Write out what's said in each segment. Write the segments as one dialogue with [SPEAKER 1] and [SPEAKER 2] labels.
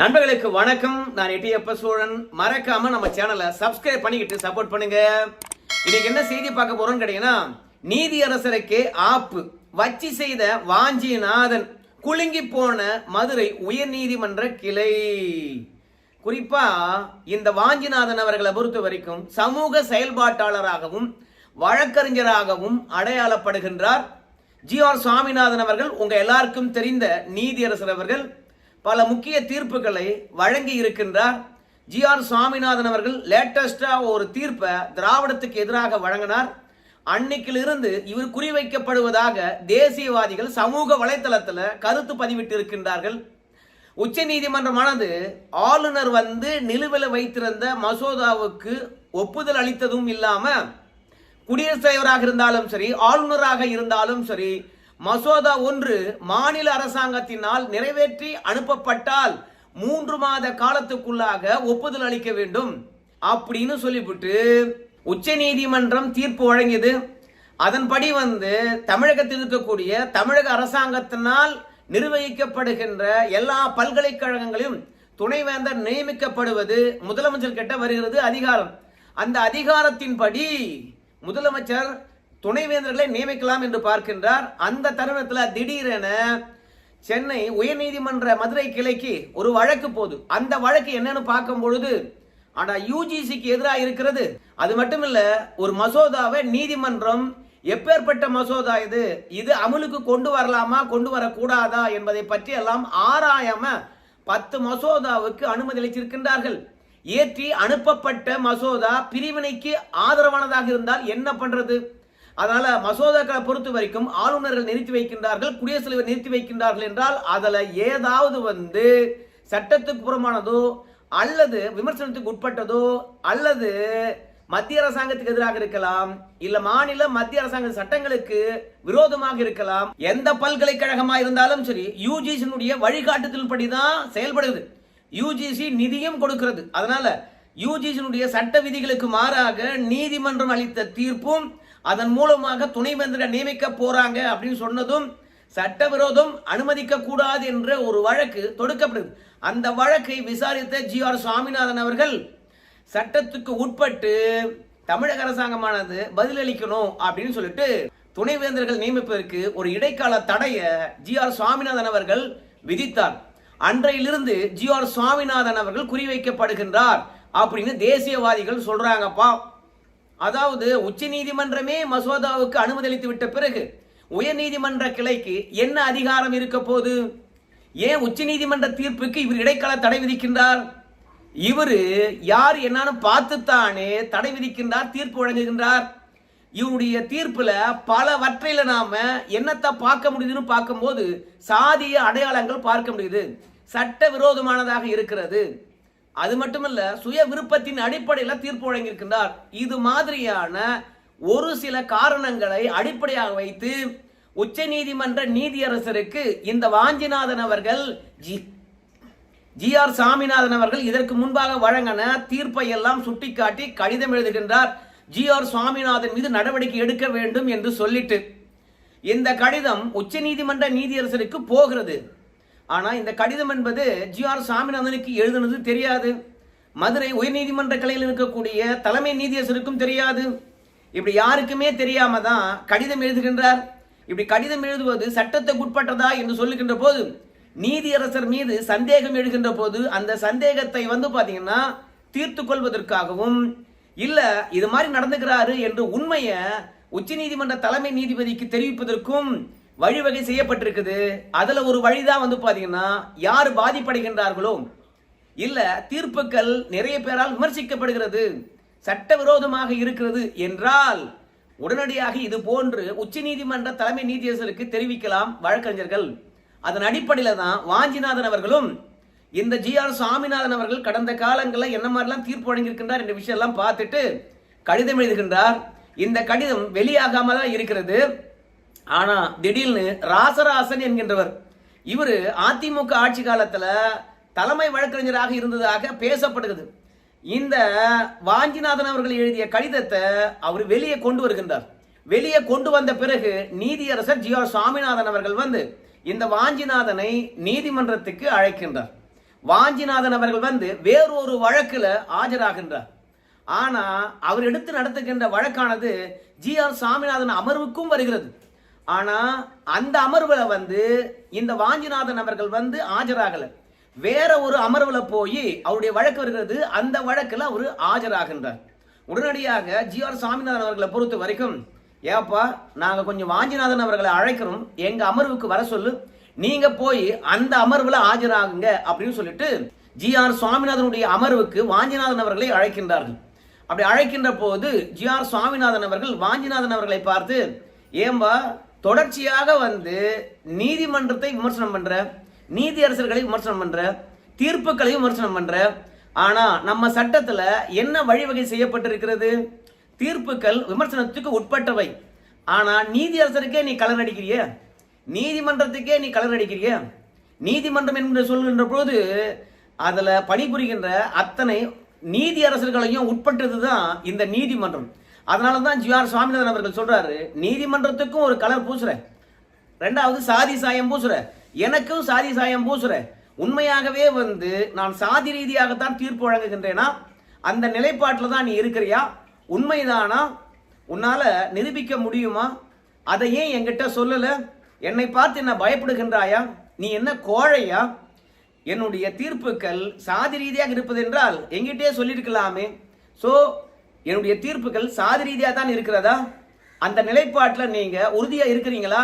[SPEAKER 1] நண்பர்களுக்கு வணக்கம். நான் எட்டியப்ப சோழன். மறக்காம நம்ம சேனலை சப்ஸ்கிரைப் பண்ணிக்கிட்டு சப்போர்ட் பண்ணுங்க. இன்னைக்கு என்ன செய்தி பார்க்க போறோம்னு கேட்டீங்கன்னா நீதியரசருக்கே ஆப்பு. வச்சி செய்த வாஞ்சிநாதன் குலுங்கி போன மதுரை உயர்நீதிமன்ற கிளை. குறிப்பா இந்த வாஞ்சிநாதன் அவர்களை பொறுத்த வரைக்கும் சமூக செயல்பாட்டாளராகவும் வழக்கறிஞராகவும் அடையாளப்படுகின்றார். ஜி ஆர் சுவாமிநாதன் அவர்கள் உங்க எல்லாருக்கும் தெரிந்த நீதியரசர் அவர்கள் பல முக்கிய தீர்ப்புகளை வழங்கி இருக்கின்றார். ஜி ஆர் சுவாமிநாதன் அவர்கள் லேட்டஸ்டாக ஒரு தீர்ப்பை திராவிடத்துக்கு எதிராக வழங்கினார். அன்னைக்கிலிருந்து இவர் குறிவைக்கப்படுவதாக தேசியவாதிகள் சமூக வலைத்தளத்தில் கருத்து பதிவிட்டு இருக்கின்றார்கள் உச்ச நீதிமன்றமானது ஆளுநர் வந்து நிலுவையில் வைத்திருந்த மசோதாவுக்கு ஒப்புதல் அளித்ததும் இல்லாமல் குடியரசுத் தலைவராக இருந்தாலும் சரி ஆளுநராக இருந்தாலும் சரி மசோதா ஒன்று மாநில அரசாங்கத்தினால் நிறைவேற்றி அனுப்பப்பட்டால் மூன்று மாத காலத்துக்குள்ளாக ஒப்புதல் அளிக்க வேண்டும். அப்படின்னு சொல்லிவிட்டு உச்ச நீதிமன்றம் தீர்ப்பு வழங்கியது. அதன்படி வந்து தமிழகத்தில் இருக்கக்கூடிய தமிழக அரசாங்கத்தினால் நிர்வகிக்கப்படுகின்ற எல்லா பல்கலைக்கழகங்களிலும் துணைவேந்தர் நியமிக்கப்படுவது முதலமைச்சர் கிட்ட வருகிறது அதிகாரம். அந்த அதிகாரத்தின்படி முதலமைச்சர் துணைவேந்தர்களை நியமிக்கலாம் என்று பார்க்கின்றார். அந்த தருணத்தில் திடீரென சென்னை உயர்நீதிமன்ற மதுரை கிளைக்கு ஒரு வழக்கு போது அந்த வழக்கு என்னன்னு பார்க்கும் பொழுது ஆனா யூஜிசிக்கு எதிராக இருக்கிறது. அது மட்டும் இல்ல ஒரு மசோதாவை நீதிமன்றம் எப்பேற்பட்ட மசோதா இது இது அமலுக்கு கொண்டு வரலாமா கொண்டு வரக்கூடாதா என்பதை பற்றி எல்லாம் ஆராயாம பத்து மசோதாவுக்கு அனுமதி அளித்திருக்கின்றார்கள். ஏற்றி அனுப்பப்பட்ட மசோதா பிரிவினைக்கு ஆதரவானதாக இருந்தால் என்ன பண்றது? அதனால மசோதாக்களை பொறுத்த வரைக்கும் ஆளுநர்கள் நிறுத்தி வைக்கின்றார்கள் குடியரசுத் தலைவர் நிறுத்தி வைக்கின்றார்கள் என்றால் அதில் ஏதாவது வந்து சட்டத்துக்கு புறமானதோ அல்லது விமர்சனத்துக்கு உட்பட்டதோ அல்லது மத்திய அரசாங்கத்துக்கு எதிராக இருக்கலாம் இல்ல மாநில மத்திய அரசாங்க சட்டங்களுக்கு விரோதமாக இருக்கலாம் எந்த பல்கலைக்கழகமா இருந்தாலும் சரி யூஜிசியினுடைய வழிகாட்டுதல் தான் செயல்படுது யூஜிசி நிதியும் கொடுக்கிறது. அதனால யூஜிசியினுடைய சட்ட விதிகளுக்கு மாறாக நீதிமன்றம் அளித்த தீர்ப்பும் அதன் மூலமாக துணைவேந்தரை நியமிக்க போறாங்க அப்படின்னு சொன்னதும் சட்டவிரோதம் அனுமதிக்க கூடாது என்ற ஒரு வழக்கு தொடுக்கப்படுது. அந்த வழக்கை விசாரித்த ஜி ஆர் சுவாமிநாதன் அவர்கள் சட்டத்துக்கு உட்பட்டு தமிழக அரசாங்கமானது பதிலளிக்கணும் அப்படின்னு சொல்லிட்டு துணைவேந்தர்கள் நியமிப்பதற்கு ஒரு இடைக்கால தடைய ஜி ஆர் சுவாமிநாதன் அவர்கள் விதித்தார். அன்றையிலிருந்து ஜி ஆர் சுவாமிநாதன் அவர்கள் குறிவைக்கப்படுகின்றார் அப்படின்னு தேசியவாதிகள் சொல்றாங்கப்பா. அதாவது உச்ச நீதிமன்றமே மசோதாவுக்கு அனுமதி அளித்து விட்ட பிறகு உயர் நீதிமன்ற கிளைக்கு என்ன அதிகாரம் இருக்க போது ஏன் உச்ச நீதிமன்ற தீர்ப்புக்கு இவர் இடைக்கால தடை விதிக்கின்றார்? இவரு யார் என்னன்னு பார்த்துத்தானே தடை விதிக்கின்றார் தீர்ப்பு வழங்குகின்றார். இவருடைய தீர்ப்புல பலவற்றையில நாம என்னத்தை பார்க்க முடியுதுன்னு பார்க்கும்போது சாதிய அடையாளங்கள் பார்க்க முடியுது. சட்ட விரோதமானதாக இருக்கிறது. அது மட்டுமல்ல சுய விருப்பத்தின் அடிப்படையில் தீர்ப்பு வழங்கியிருக்கின்றார். இது மாதிரியான ஒரு சில காரணங்களை அடிப்படையாக வைத்து உச்ச நீதிமன்ற நீதியரசருக்கு இந்த வாஞ்சிநாதன் அவர்கள் ஜி ஜி ஆர் சாமிநாதன் அவர்கள் இதற்கு முன்பாக வழங்கின தீர்ப்பை எல்லாம் சுட்டிக்காட்டி கடிதம் எழுதுகின்றார். ஜி ஆர் சுவாமிநாதன் மீது நடவடிக்கை எடுக்க வேண்டும் என்று சொல்லிட்டு இந்த கடிதம் உச்ச நீதிமன்ற நீதியரசருக்கு போகிறது. ஆனால் இந்த கடிதம் என்பது ஜி ஆர் சாமிநாதனுக்கு எழுதுனது தெரியாது. மதுரை உயர்நீதிமன்ற கிளையில் இருக்கக்கூடிய தலைமை நீதியரசருக்கும் தெரியாது. இப்படி யாருக்குமே தெரியாம தான் கடிதம் எழுதுகின்றார். இப்படி கடிதம் எழுதுவது சட்டத்துக்கு உட்பட்டதா என்று சொல்லுகின்ற போது நீதியரசர் மீது சந்தேகம் எழுகின்ற போது அந்த சந்தேகத்தை வந்து பார்த்தீங்கன்னா தீர்த்து கொள்வதற்காகவும் இல்லை இது மாதிரி நடந்துக்கிறாரு என்று உண்மையை உச்சநீதிமன்ற தலைமை நீதிபதிக்கு தெரிவிப்பதற்கும் வழிவகை செய்யப்பட்டிருக்குது. அதில் ஒரு வழிதான் வந்து பார்த்தீங்கன்னா யார் பாதிப்படைகின்றார்களோ இல்லை தீர்ப்புகள் நிறைய பேரால் விமர்சிக்கப்படுகிறது சட்டவிரோதமாக இருக்கிறது என்றால் உடனடியாக இது போன்று உச்ச நீதிமன்ற தலைமை நீதியரசருக்கு தெரிவிக்கலாம் வழக்கறிஞர்கள். அதன் அடிப்படையில் தான் வாஞ்சிநாதன் அவர்களும் இந்த ஜி ஆர் சுவாமிநாதன் அவர்கள் கடந்த காலங்களில் என்ன மாதிரிலாம் தீர்ப்பு வழங்கியிருக்கின்றார் என்ற விஷயம் எல்லாம் பார்த்துட்டு கடிதம் எழுதுகின்றார். இந்த கடிதம் வெளியாகாமல் தான் இருக்கிறது. ஆனா திடீர்னு ராசராசன் என்கின்றவர். இவர் அதிமுக ஆட்சி காலத்துல தலைமை வழக்கறிஞராக இருந்ததாக பேசப்படுகிறது. இந்த வாஞ்சிநாதன் அவர்கள் எழுதிய கடிதத்தை அவர் வெளியே கொண்டு வருகின்றார். வெளியே கொண்டு வந்த பிறகு நீதியரசர் ஜி ஆர் சுவாமிநாதன் அவர்கள் வந்து இந்த வாஞ்சிநாதனை நீதிமன்றத்துக்கு அழைக்கின்றார். வாஞ்சிநாதன் அவர்கள் வந்து வேறொரு வழக்கில் ஆஜராகின்றார். ஆனா அவர் எடுத்து நடத்துகின்ற வழக்கானது ஜி ஆர் சாமிநாதன் அமர்வுக்கும் வருகிறது. ஆனா அந்த அமர்வுல வந்து இந்த வாஞ்சிநாதன் அவர்கள் வந்து ஆஜராகல. வேற ஒரு அமர்வுல போய் அவருடைய வழக்கு வருகிறது. அந்த வழக்குல அவர் ஆஜராகின்றார். உடனடியாக ஜி ஆர் சாமிநாதன் அவர்களை பொறுத்த வரைக்கும் ஏப்பா நாங்க கொஞ்சம் வாஞ்சிநாதன் அவர்களை அழைக்கிறோம். எங்க அமர்வுக்கு வர சொல்லு. நீங்க போய் அந்த அமர்வுல ஆஜராகுங்க அப்படின்னு சொல்லிட்டு ஜி ஆர் சுவாமிநாதனுடைய அமர்வுக்கு வாஞ்சிநாதன் அவர்களை அழைக்கின்றார்கள். அப்படி அழைக்கின்ற போது ஜி ஆர் சுவாமிநாதன் அவர்கள் வாஞ்சிநாதன் அவர்களை பார்த்து ஏம்பா தொடர்ச்சியாக வந்து நீதிமன்றத்தை விமர்சனம் பண்ற நீதியரசர்களை விமர்சனம் பண்ற தீர்ப்புகளை விமர்சனம் பண்ற. ஆனா நம்ம சட்டத்துல என்ன வழிவகை செய்யப்பட்டிருக்கிறது? தீர்ப்புகள் விமர்சனத்துக்கு உட்பட்டவை. ஆனா நீதியரசருக்கே நீ கலர் அடிக்கிறிய? நீதிமன்றத்துக்கே நீ கலர் அடிக்கிறிய? நீதிமன்றம் என்று சொல்கின்ற பொழுது அதில் பணிபுரிகின்ற அத்தனை நீதியரசர்களையும் உட்பட்டது தான் இந்த நீதிமன்றம். அதனால தான் ஜிஆர் சுவாமிநாதன் அவர்கள் சொல்றாரு நீதிமன்றத்துக்கும் ஒரு கலர் பூசுற ரெண்டாவது சாதி சாயம் பூசுற எனக்கும் சாதி சாயம் பூசுற உண்மையாகவே வந்து நான் சாதி ரீதியாகத்தான் தீர்ப்பு வழங்குகின்றேனா? அந்த நிலைப்பாட்டில் தான் நீ இருக்கிறியா? உண்மைதானா? உன்னால நிரூபிக்க முடியுமா? அதை ஏன் என்கிட்ட சொல்லல? என்னை பார்த்து என்ன பயப்படுகின்றாயா? நீ என்ன கோழையா? என்னுடைய தீர்ப்புகள் சாதி ரீதியாக இருப்பது என்றால் எங்கிட்டே சொல்லியிருக்கலாமே. ஸோ என்னுடைய தீர்ப்புகள் சாதி ரீதியாக தான் இருக்கிறதா? அந்த நிலைப்பாட்டில் நீங்கள் உறுதியாக இருக்கிறீங்களா?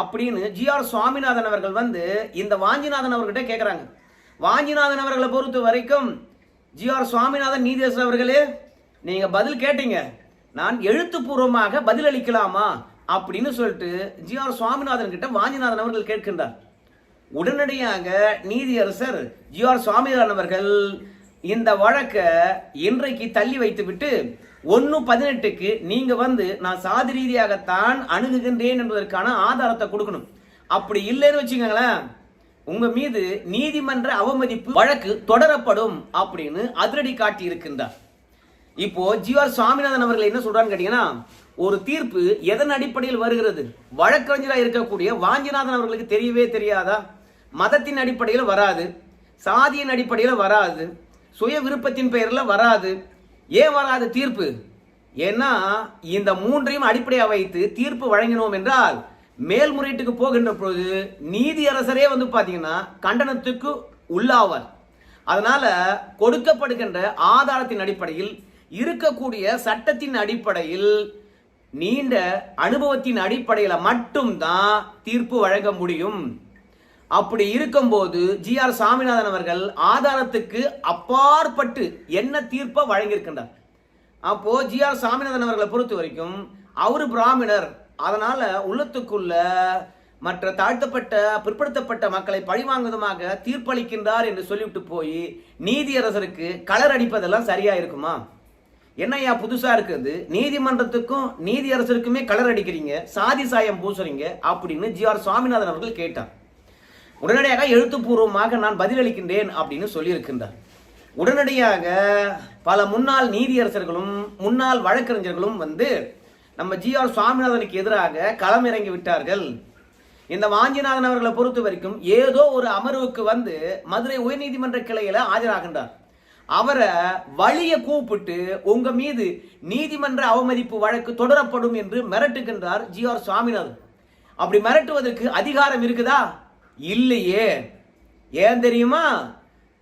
[SPEAKER 1] அப்படின்னு ஜி ஆர் சுவாமிநாதன் அவர்கள் வந்து இந்த வாஞ்சிநாதன் அவர்கிட்ட கேட்குறாங்க வாஞ்சிநாதன் அவர்களை பொறுத்த வரைக்கும் ஜி ஆர் சுவாமிநாதன் நீதியரசர் அவர்களே நீங்கள் பதில் கேட்டீங்க. நான் எழுத்துப்பூர்வமாக பதில் அளிக்கலாமா? அப்படின்னு சொல்லிட்டு ஜி ஆர் சுவாமிநாதன் கிட்ட வாஞ்சிநாதன் அவர்கள் கேட்கின்றார். உடனடியாக நீதியரசர் ஜி ஆர் சுவாமிநாதன் அவர்கள் இந்த வழக்கை இன்றைக்கு தள்ளி வைத்துவிட்டு ஒன்று பதினெட்டுக்கு நீங்கள் வந்து நான் சாதி ரீதியாகத்தான் அணுகுகின்றேன் என்பதற்கான ஆதாரத்தை கொடுக்கணும். அப்படி இல்லைன்னு வச்சுக்கோங்களேன் உங்கள் மீது நீதிமன்ற அவமதிப்பு வழக்கு தொடரப்படும் அப்படின்னு அதிரடி காட்டி இருக்கின்றார் இப்போ ஜிஆர் சுவாமிநாதன் அவர்கள் என்ன சொல்றான்னு கேட்டீங்கன்னா ஒரு தீர்ப்பு எதன் அடிப்படையில் வருகிறது? வழக்கறிஞராக இருக்கக்கூடிய வாஞ்சிநாதன் அவர்களுக்கு தெரியவே தெரியாதா? மதத்தின் அடிப்படையில் வராது சாதியின் அடிப்படையில் வராது சுய விருப்பத்தின் பெயரில் வராது. ஏன் வராது தீர்ப்பு? ஏன்னா இந்த மூன்றையும் அடிப்படையாக வைத்து தீர்ப்பு வழங்கினோம் என்றால் மேல்முறையீட்டுக்கு போகின்ற பொழுது நீதியரசரே வந்து பார்த்தீங்கன்னா கண்டனத்துக்கு உள்ளாவர். அதனால கொடுக்கப்படுகின்ற ஆதாரத்தின் அடிப்படையில் இருக்கக்கூடிய சட்டத்தின் அடிப்படையில் நீண்ட அனுபவத்தின் அடிப்படையில் மட்டும்தான் தீர்ப்பு வழங்க முடியும். அப்படி இருக்கும்போது ஜி ஆர் சாமிநாதன் அவர்கள் ஆதாரத்துக்கு அப்பாற்பட்டு என்ன தீர்ப்பை வழங்கியிருக்கின்றார். அப்போ ஜி ஆர் சாமிநாதன் அவர்களை பொறுத்த வரைக்கும் அவரு பிராமணர். அதனால உள்ளத்துக்குள்ள மற்ற தாழ்த்தப்பட்ட பிற்படுத்தப்பட்ட மக்களை பழிவாங்குவதமாக தீர்ப்பளிக்கின்றார் என்று சொல்லிவிட்டு போய் நீதியரசருக்கு கலர் அடிப்பதெல்லாம் சரியா இருக்குமா? என்னையா புதுசா இருக்குது? நீதிமன்றத்துக்கும் நீதியரசருக்குமே கலர் அடிக்கிறீங்க சாதி சாயம் பூசுறீங்க அப்படின்னு ஜி ஆர் சுவாமிநாதன் அவர்கள் கேட்டார். உடனடியாக எழுத்துப்பூர்வமாக நான் பதிலளிக்கின்றேன் அப்படின்னு சொல்லியிருக்கின்றார். உடனடியாக பல முன்னாள் நீதியரசர்களும் முன்னாள் வழக்கறிஞர்களும் வந்து நம்ம ஜி ஆர் சுவாமிநாதனுக்கு எதிராக களமிறங்கி விட்டார்கள். இந்த வாஞ்சிநாதன் அவர்களை பொறுத்த வரைக்கும் ஏதோ ஒரு அமர்வுக்கு வந்து மதுரை உயர்நீதிமன்ற கிளையில ஆஜராகின்றார். அவரை வழிய கூப்பிட்டு உங்க மீது நீதிமன்ற அவமதிப்பு வழக்கு தொடரப்படும் என்று மிரட்டுகின்றார் ஜி ஆர் சுவாமிநாதன். அப்படி மிரட்டுவதற்கு அதிகாரம் இருக்குதா? இல்லையே. ஏன் தெரியுமா?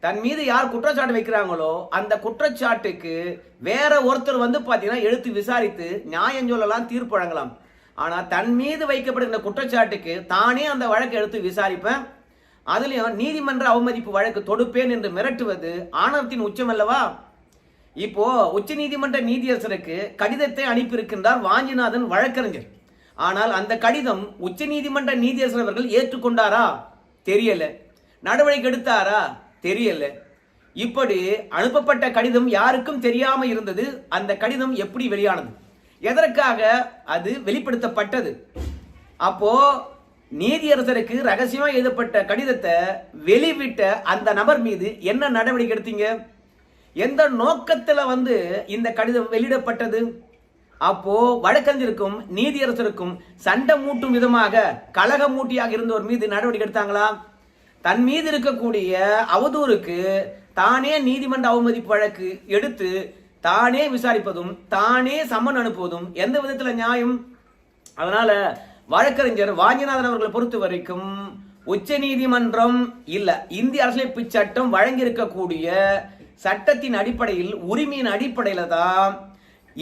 [SPEAKER 1] தன் மீது யார் குற்றச்சாட்டு வைக்கிறாங்களோ அந்த குற்றச்சாட்டுக்கு வேற ஒருத்தர் வந்து பார்த்தீங்கன்னா எடுத்து விசாரித்து நியாயம் சொல்லலாம் தீர்ப்பு வழங்கலாம். ஆனால் தன் மீது வைக்கப்படுகிற குற்றச்சாட்டுக்கு தானே அந்த வழக்கை எடுத்து விசாரிப்பேன். அதுலேயும் நீதிமன்ற அவமதிப்பு வழக்கு தொடுப்பேன் என்று மிரட்டுவது ஆணவத்தின் உச்சம் அல்லவா? இப்போ உச்ச நீதிமன்ற நீதியரசருக்கு கடிதத்தை அனுப்பியிருக்கின்றார் வாஞ்சிநாதன் வழக்கறிஞர். ஆனால் அந்த கடிதம் உச்ச நீதிமன்ற நீதியரசர் அவர்கள் ஏற்றுக்கொண்டாரா? தெரியல. நடவடிக்கை எடுத்தாரா? தெரியல. இப்படி அனுப்பப்பட்ட கடிதம் யாருக்கும் தெரியாம இருந்தது. அந்த கடிதம் எப்படி வெளியானது? எதற்காக அது வெளிப்படுத்தப்பட்டது? அப்போ நீதியரசருக்கு ரகசியமா எழுதப்பட்ட கடிதத்தை வெளிவிட்ட அந்த நபர் மீது என்ன நடவடிக்கை எடுத்தீங்க? எந்த நோக்கத்தில் வந்து இந்த கடிதம் வெளியிடப்பட்டது? அப்போ வழக்கறிஞருக்கும் நீதியரசருக்கும் சண்டை மூட்டும் விதமாக கலக மூட்டியாக இருந்தவர் மீது நடவடிக்கை எடுத்தாங்களா? தன் மீது இருக்கக்கூடிய அவதூறுக்கு தானே நீதிமன்ற அவமதிப்பு வழக்கு எடுத்து தானே விசாரிப்பதும் தானே சம்மன் அனுப்புவதும் எந்த விதத்துல நியாயம்? அதனால வழக்கறிஞர் வாஞ்சிநாதன் அவர்களை பொறுத்த வரைக்கும் உச்ச நீதிமன்றம் இல்ல இந்திய அரசியலமைப்பு சட்டம் வழங்கி இருக்கக்கூடிய சட்டத்தின் அடிப்படையில் உரிமையின் அடிப்படையில தான்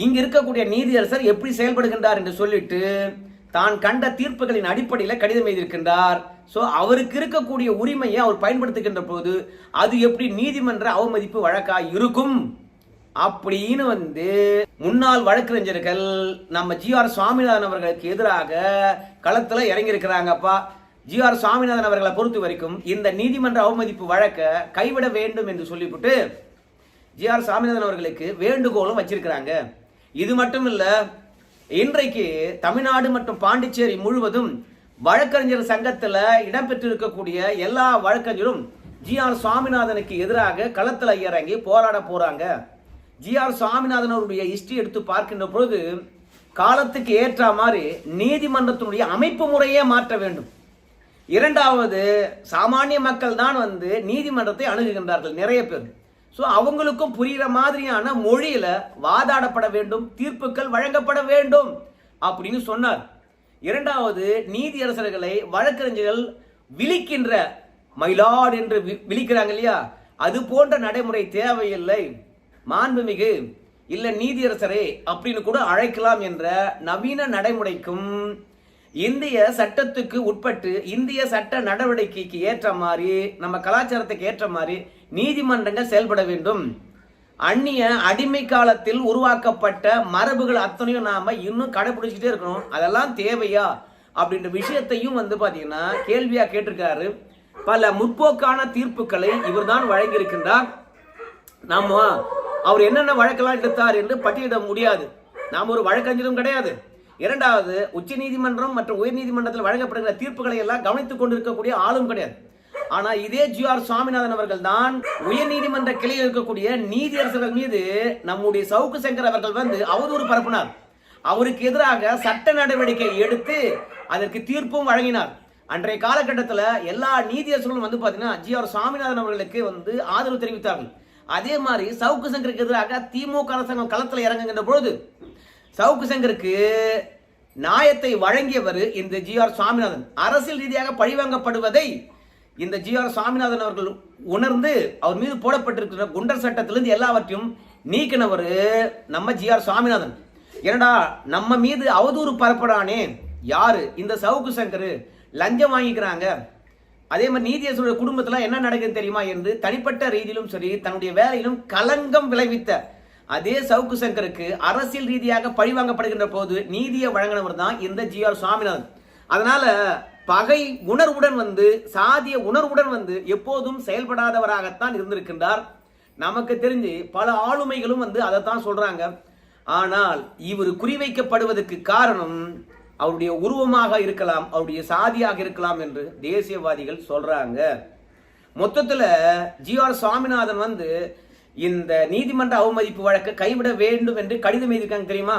[SPEAKER 1] இங்கு இருக்கக்கூடிய நீதியரசர் எப்படி செயல்படுகின்றார் என்று சொல்லிட்டு தான் கண்ட தீர்ப்புகளின் அடிப்படையில் கடிதம் எழுதியிருக்கின்றார். ஸோ அவருக்கு இருக்கக்கூடிய உரிமையை அவர் பயன்படுத்துகின்ற போது அது எப்படி நீதிமன்ற அவமதிப்பு வழக்கா இருக்கும்? அப்படின்னு வந்து முன்னாள் வழக்கறிஞர்கள் நம்ம ஜி ஆர் சுவாமிநாதன் அவர்களுக்கு எதிராக களத்தில் இறங்கியிருக்கிறாங்கப்பா. ஜி ஆர் சுவாமிநாதன் அவர்களை பொறுத்த வரைக்கும் இந்த நீதிமன்ற அவமதிப்பு வழக்கை கைவிட வேண்டும் என்று சொல்லிவிட்டு ஜி ஆர் சாமிநாதன் அவர்களுக்கு வேண்டுகோளும் வச்சிருக்கிறாங்க. இது மட்டும் இல்ல இன்றைக்கு தமிழ்நாடு மற்றும் பாண்டிச்சேரி முழுவதும் வழக்கறிஞர் சங்கத்துல இடம்பெற்றிருக்கக்கூடிய எல்லா வழக்கறிஞரும் ஜி ஆர் சுவாமிநாதனுக்கு எதிராக களத்தில் இறங்கி போராட போறாங்க. ஜி ஆர் சுவாமிநாதன் அவருடைய ஹிஸ்டரி எடுத்து பார்க்கின்ற பொழுது காலத்துக்கு ஏற்ற மாதிரி நீதிமன்றத்தினுடைய அமைப்பு முறையே மாற்ற வேண்டும். இரண்டாவது சாமானிய மக்கள் தான் வந்து நீதிமன்றத்தை அணுகுகின்றார்கள் நிறைய பேர். ஸோ அவங்களுக்கும் புரிகிற மாதிரியான மொழியில் வாதாடப்பட வேண்டும் தீர்ப்புகள் வழங்கப்பட வேண்டும் அப்படின்னு சொன்னார். இரண்டாவது நீதியரசர்களை வழக்கறிஞர்கள் விழிக்கின்ற மயிலாட் என்று வி- விழிக்கிறாங்க இல்லையா? அது போன்ற நடைமுறை தேவையில்லை. மாண்புமிகு இல்லை நீதியரசரே அப்படின்னு கூட அழைக்கலாம் என்ற நவீன நடைமுறைக்கும் இந்திய சட்டத்துக்கு உட்பட்டு இந்திய சட்ட நடவடிக்கைக்கு ஏற்ற மாதிரி நம்ம கலாச்சாரத்துக்கு ஏற்ற மாதிரி நீதிமன்றங்கள் செயல்பட வேண்டும். அந்நிய அடிமை காலத்தில் உருவாக்கப்பட்ட மரபுகள் அத்தனையும் நாம இன்னும் கடைபிடிச்சிட்டே இருக்கணும். அதெல்லாம் தேவையா? அப்படின்ற விஷயத்தையும் வந்து பாத்தீங்கன்னா கேள்வியா கேட்டிருக்காரு. பல முற்போக்கான தீர்ப்புகளை இவர்தான் வழங்கியிருக்கின்றார். நாம அவர் என்னென்ன வழக்கெல்லாம் எடுத்தார் என்று பட்டியலிட முடியாது. நாம் ஒரு வழக்கறிஞரும் கிடையாது. இரண்டாவது உச்ச நீதிமன்றம் மற்றும் உயர்நீதிமன்றத்தில் வழங்கப்படுகிற தீர்ப்புகளை எல்லாம் கவனித்துக் கொண்டிருக்கக்கூடிய ஆளும் கிடையாது. ஆனா இதே ஜி ஆர் சுவாமிநாதன் அவர்கள் தான் உயர் நீதிமன்ற கிளையில் இருக்கக்கூடிய நீதியரசர்கள் மீது நம்முடைய சவுக்கு சங்கர் அவர்கள் வந்து அவதூறு பரப்பினார். அவருக்கு எதிராக சட்ட நடவடிக்கை எடுத்து அதற்கு தீர்ப்பும் வழங்கினார். அன்றைய காலகட்டத்தில் எல்லா நீதியரசர்களும் வந்து பார்த்தீங்கன்னா ஜி ஆர் சுவாமிநாதன் அவர்களுக்கு வந்து ஆதரவு தெரிவித்தார்கள். அதே மாதிரி சவுக்கு சங்கருக்கு எதிராக திமுக அரசாங்கம் களத்தில் இறங்குகின்ற பொழுது சவுக்கு சங்கருக்கு நியாயத்தை வழங்கியவர் இந்த ஜி ஆர் சுவாமிநாதன். அரசியல் ரீதியாக பழிவாங்கப்படுவதை இந்த ஜி ஆர் சுவாமிநாதன் அவர்கள் உணர்ந்து அவர் மீது போடப்பட்டிருக்கிற குண்டர் சட்டத்திலிருந்து எல்லாவற்றையும் நீக்கினவர் நம்ம ஜி ஆர் சுவாமிநாதன். ஏனடா நம்ம மீது அவதூறு பரப்படானே யாரு? இந்த சவுக்கு சங்கர். லஞ்சம் வாங்கிக்கிறாங்க. அதே மாதிரி நீதியரசருடைய குடும்பத்தில் என்ன நடக்குதுன்னு தெரியுமா? என்று தனிப்பட்ட ரீதியிலும் சரி தன்னுடைய வேலையிலும் களங்கம் விளைவித்த அதே சவுக்கு சங்கருக்கு அரசியல் ரீதியாக பழிவாங்கப்படுகின்ற போது நீதியை வழங்கினவர் தான் இந்த ஜி ஆர் சுவாமிநாதன். அதனால பகை உணர்வுடன் வந்து சாதிய உணர்வுடன் வந்து எப்போதும் செயல்படாதவராகத்தான் இருந்திருக்கின்றார். நமக்கு தெரிஞ்சு பல ஆளுமைகளும் வந்து அதைத்தான் சொல்றாங்க. ஆனால் இவர் குறிவைக்கப்படுவதற்கு காரணம் அவருடைய உருவமாக இருக்கலாம் அவருடைய சாதியாக இருக்கலாம் என்று தேசியவாதிகள் சொல்றாங்க. மொத்தத்தில் ஜி ஆர் சுவாமிநாதன் வந்து இந்த நீதிமன்ற அவமதிப்பு வழக்கை கைவிட வேண்டும் என்று கடிதம் எழுதியிருக்காங்க தெரியுமா?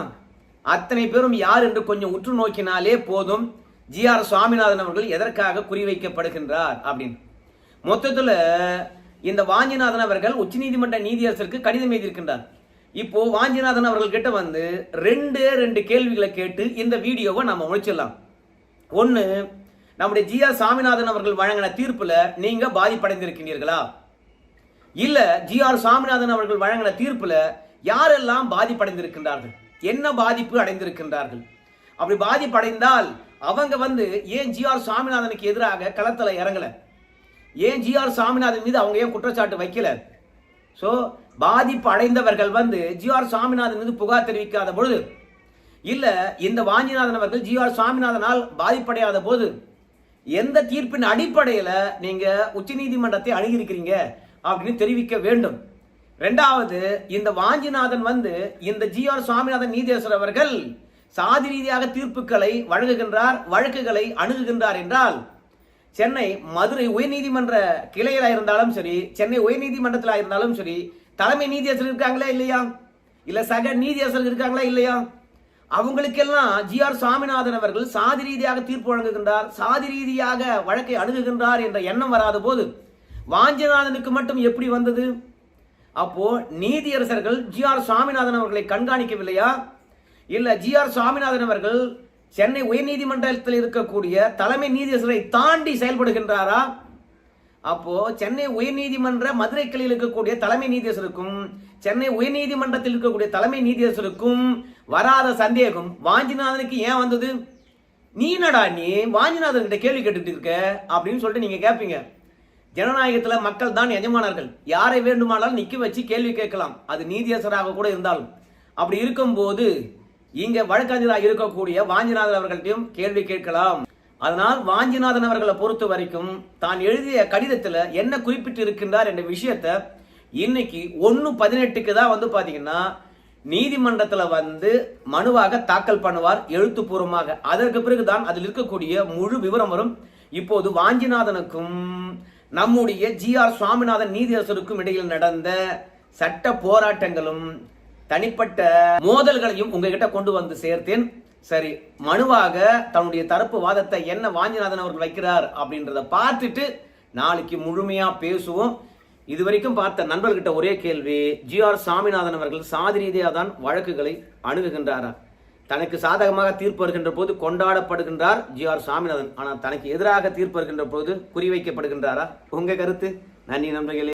[SPEAKER 1] அத்தனை பேரும் யார் என்று கொஞ்சம் உற்று நோக்கினாலே போதும். ஜி ஆர் சுவாமிநாதன் அவர்கள் எதற்காக குறிவைக்கப்படுகின்றார் அப்படின்னு. மொத்தத்தில் இந்த வாஞ்சிநாதன் அவர்கள் உச்சநீதிமன்ற நீதியரசருக்கு கடிதம் எழுதியிருக்கின்றார். இப்போ வாஞ்சிநாதன் அவர்கள் கிட்ட வந்து ரெண்டு ரெண்டு கேள்விகளை கேட்டு இந்த வீடியோவை நம்ம முடிச்சிடலாம். ஒன்று நம்முடைய ஜி ஆர் சாமிநாதன் அவர்கள் வழங்கின தீர்ப்பில் நீங்கள் பாதிப்படைந்திருக்கிறீர்களா? இல்ல ஜி ஆர் சாமிநாதன் அவர்கள் வழங்கின தீர்ப்புல யாரெல்லாம் பாதிப்படைந்திருக்கின்றார்கள்? என்ன பாதிப்பு அடைந்திருக்கின்றார்கள்? அப்படி பாதிப்படைந்தால் அவங்க வந்து ஏன் ஜி ஆர் சாமிநாதனுக்கு எதிராக களத்தில் இறங்கல? ஏன் ஜி ஆர் சாமிநாதன் மீது அவங்க ஏன் குற்றச்சாட்டு வைக்கல? ஸோ பாதிப்பு அடைந்தவர்கள் வந்து ஜி ஆர் சாமிநாதன் மீது புகார் தெரிவிக்காத பொழுது இல்லை இந்த வாஞ்சிநாதன் அவர்கள் ஜி ஆர் சாமிநாதனால் பாதிப்படையாத போது எந்த தீர்ப்பின் அடிப்படையில் நீங்கள் உச்சநீதிமன்றத்தை அணுகியிருக்கிறீங்க? அப்படின்னு தெரிவிக்க வேண்டும். ரெண்டாவது இந்த வாஞ்சிநாதன் வந்து இந்த ஜி ஆர் சுவாமிநாதன் நீதியரசர் அவர்கள் சாதி ரீதியாக தீர்ப்புகளை வழங்குகின்றார் வழக்குகளை அணுகுகின்றார் என்றால் சென்னை மதுரை உயர்நீதிமன்ற கிளையில இருந்தாலும் சரி சென்னை உயர்நீதிமன்றத்தில் இருந்தாலும் சரி தலைமை நீதியரசர் இருக்காங்களா இல்லையா? இல்ல சக நீதியரசர் இருக்காங்களா இல்லையா? அவங்களுக்கெல்லாம் ஜி ஆர் சுவாமிநாதன் அவர்கள் சாதி ரீதியாக தீர்ப்பு வழங்குகின்றார் சாதி ரீதியாக வழக்கை அணுகுகின்றார் என்ற எண்ணம் வராத போது வாஞ்சிநாதனுக்கு மட்டும் எப்படி வந்தது? அப்போ நீதியரசர்கள் ஜி ஆர் சுவாமிநாதன் அவர்களை கண்காணிக்கவில்லையா? இல்ல ஜி ஆர் சுவாமிநாதன் அவர்கள் சென்னை உயர்நீதிமன்றத்தில் இருக்கக்கூடிய தலைமை நீதியரசரை தாண்டி செயல்படுகின்றாரா? அப்போ சென்னை உயர்நீதிமன்ற மதுரை கிளையில் இருக்கக்கூடிய தலைமை நீதியரசருக்கும் சென்னை உயர்நீதிமன்றத்தில் இருக்கக்கூடிய தலைமை நீதியரசருக்கும் வராத சந்தேகம். வாஞ்சிநாதனுக்கு ஏன் வந்தது? நீ என்னடா நீ? வாஞ்சிநாதன் கிட்ட கேள்வி கேட்டுட்டு இருக்க அப்படின்னு சொல்லிட்டு நீங்க கேட்பீங்க ஜனநாயகத்தில் மக்கள் தான் எஜமானர்கள். யாரை வேண்டுமானாலும் நிற்க வச்சு கேள்வி கேட்கலாம். அது நீதியரசராக கூட இருந்தாலும். அப்படி இருக்கும்போது இங்கே வழக்கறிஞராக இருக்கக்கூடிய வாஞ்சிநாதன் அவர்கள்ட்டையும் கேள்வி கேட்கலாம். அதனால் வாஞ்சிநாதன் அவர்களை பொறுத்த வரைக்கும் தான் எழுதிய கடிதத்தில் என்ன குறிப்பிட்டு இருக்கின்றார் என்ற விஷயத்த இன்னைக்கு ஒன்று பதினெட்டுக்கு தான் வந்து பார்த்தீங்கன்னா நீதிமன்றத்தில் வந்து மனுவாக தாக்கல் பண்ணுவார் எழுத்துப்பூர்வமாக. அதற்கு பிறகுதான் அதில் இருக்கக்கூடிய முழு விவரம் வரும். இப்போது வாஞ்சிநாதனுக்கும் நம்முடைய ஜி ஆர் சுவாமிநாதன் நீதியரசருக்கும் இடையில் நடந்த சட்ட போராட்டங்களும் தனிப்பட்ட மோதல்களையும் உங்ககிட்ட கொண்டு வந்து சேர்த்தேன். சரி மனுவாக தன்னுடைய தரப்பு வாதத்தை என்ன வாஞ்சிநாதன் அவர்கள் வைக்கிறார் அப்படின்றத பார்த்துட்டு நாளைக்கு முழுமையா பேசுவோம். இதுவரைக்கும் பார்த்த நண்பர்கிட்ட ஒரே கேள்வி ஜி ஆர் சாமிநாதன் அவர்கள் சாதி ரீதியாக தான் வழக்குகளை அணுகுகின்றாரா? தனக்கு சாதகமாக தீர்ப்பு வருகின்ற போது கொண்டாடப்படுகின்றார் ஜி ஆர் சாமிநாதன். ஆனால் தனக்கு எதிராக தீர்ப்பு வருகின்ற போது குறிவைக்கப்படுகின்றாரா? உங்க கருத்து? நன்றி நண்பர்களே.